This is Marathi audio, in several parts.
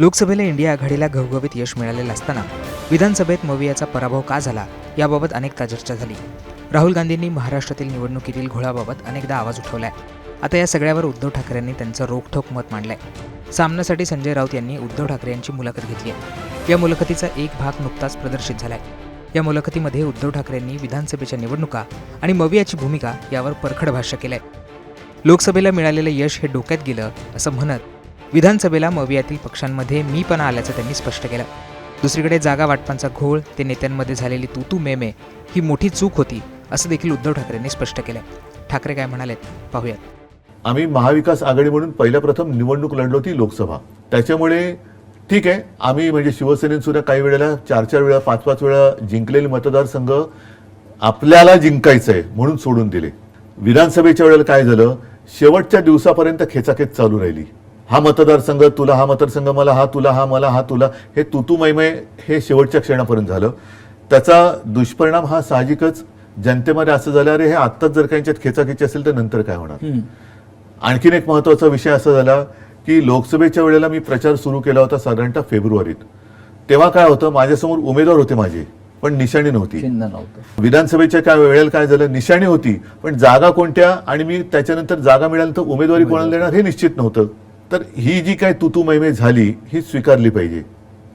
लोकसभेला इंडिया आघाडीला घवघवीत यश मिळालेलं असताना विधानसभेत मवियाचा पराभव का झाला याबाबत अनेकदा चर्चा झाली. राहुल गांधींनी महाराष्ट्रातील निवडणुकीतील घोळाबाबत अनेकदा आवाज उठवलाय. आता या सगळ्यावर उद्धव ठाकरेंनी त्यांचं रोखठोक मत मांडलंय. सामन्यासाठी संजय राऊत यांनी उद्धव ठाकरे यांची मुलाखत घेतली आहे या मुलाखतीचा एक भाग नुकताच प्रदर्शित झालाय. या मुलाखतीमध्ये उद्धव ठाकरेंनी विधानसभेच्या निवडणुका आणि मवियाची भूमिका यावर परखड भाष्य केलंय. लोकसभेला मिळालेलं यश हे डोक्यात गेलं असं म्हणत विधानसभेला मवियातील पक्षांमध्ये मी पण आल्याचं त्यांनी स्पष्ट केलं. दुसरीकडे जागा वाटपांचा घोळ ते नेत्यांमध्ये झालेली तू तू मेमे ही मोठी चूक होती असं देखील उद्धव ठाकरेंनी स्पष्ट केलं. ठाकरे काय म्हणाले पाहूयात. आम्ही महाविकास आघाडी म्हणून पहिल्या प्रथम निवडणूक लढलो होती लोकसभा. त्याच्यामुळे ठीक आहे आम्ही म्हणजे शिवसेनेत सुद्धा काही वेळेला चार चार वेळा पाच पाच वेळा जिंकलेले मतदारसंघ आपल्याला जिंकायचं आहे म्हणून सोडून दिले. विधानसभेच्या वेळेला काय झालं शेवटच्या दिवसापर्यंत खेचाखेच चालू राहिली. हा मतदारसंघ तुला हा मतदारसंघ मला हा तुला हा मला हा तुला हे तुतू मैमय हे शेवटच्या क्षणापर्यंत झालं. त्याचा दुष्परिणाम हा साहजिकच जनतेमध्ये असं झालं अरे हे आत्ताच जर का यांच्यात खेचाखेची असेल तर नंतर काय होणार? आणखीन एक महत्त्वाचा विषय असा झाला की लोकसभेच्या वेळेला मी प्रचार सुरू केला होता साधारणतः फेब्रुवारीत. तेव्हा काय होतं माझ्यासमोर उमेदवार होते माझे पण निशाणी नव्हतं. विधानसभेच्या काय वेळेला काय झालं निशाणी होती पण जागा कोणत्या आणि मी त्याच्यानंतर जागा मिळाल्यानंतर उमेदवारी. कोणाला देणार हे निश्चित नव्हतं. तर ही जी काय तुतू मैमे झाली ही स्वीकारली पाहिजे.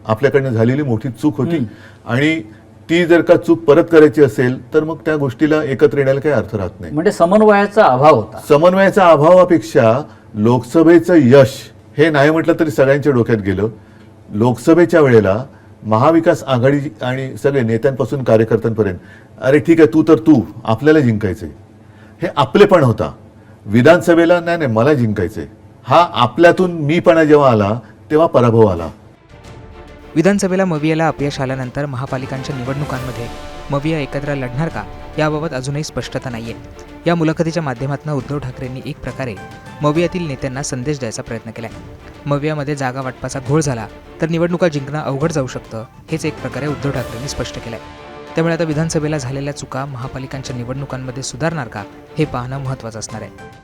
आपल्याकडनं झालेली मोठी चूक होती. आणि ती जर का चूक परत करायची असेल तर मग त्या गोष्टीला एकत्र येण्याला काही अर्थ राहत नाही. म्हणजे समन्वयाचा अभाव होता. समन्वयाच्या अभावापेक्षा लोकसभेचं यश हे नाही म्हटलं तरी सगळ्यांच्या डोक्यात गेलं. लोकसभेच्या वेळेला महाविकास आघाडी आणि सगळे नेत्यांपासून कार्यकर्त्यांपर्यंत अरे ठीक आहे तू तर तू आपल्याला जिंकायचंय. हे आपलेपण होता. विधानसभेला नाही नाही मला जिंकायचंय. हा आपल्यातून मीपणा जेव्हा आला तेव्हा पराभव आला. विधानसभेला मवियाला अपयश आल्यानंतर महापालिकांच्या निवडणुकांमध्ये मविया एकत्र लढणार का याबाबत अजूनही स्पष्टता नाही आहे या मुलाखतीच्या माध्यमातून उद्धव ठाकरेंनी एक प्रकारे मवियातील नेत्यांना संदेश द्यायचा प्रयत्न केलाय. मवियामध्ये जागा वाटपाचा घोळ झाला तर निवडणुका जिंकणं अवघड जाऊ शकतं हेच एक प्रकारे उद्धव ठाकरेंनी स्पष्ट केलंय. त्यामुळे आता विधानसभेला झालेल्या चुका महापालिकांच्या निवडणुकांमध्ये सुधारणार का हे पाहणं महत्त्वाचं असणार आहे.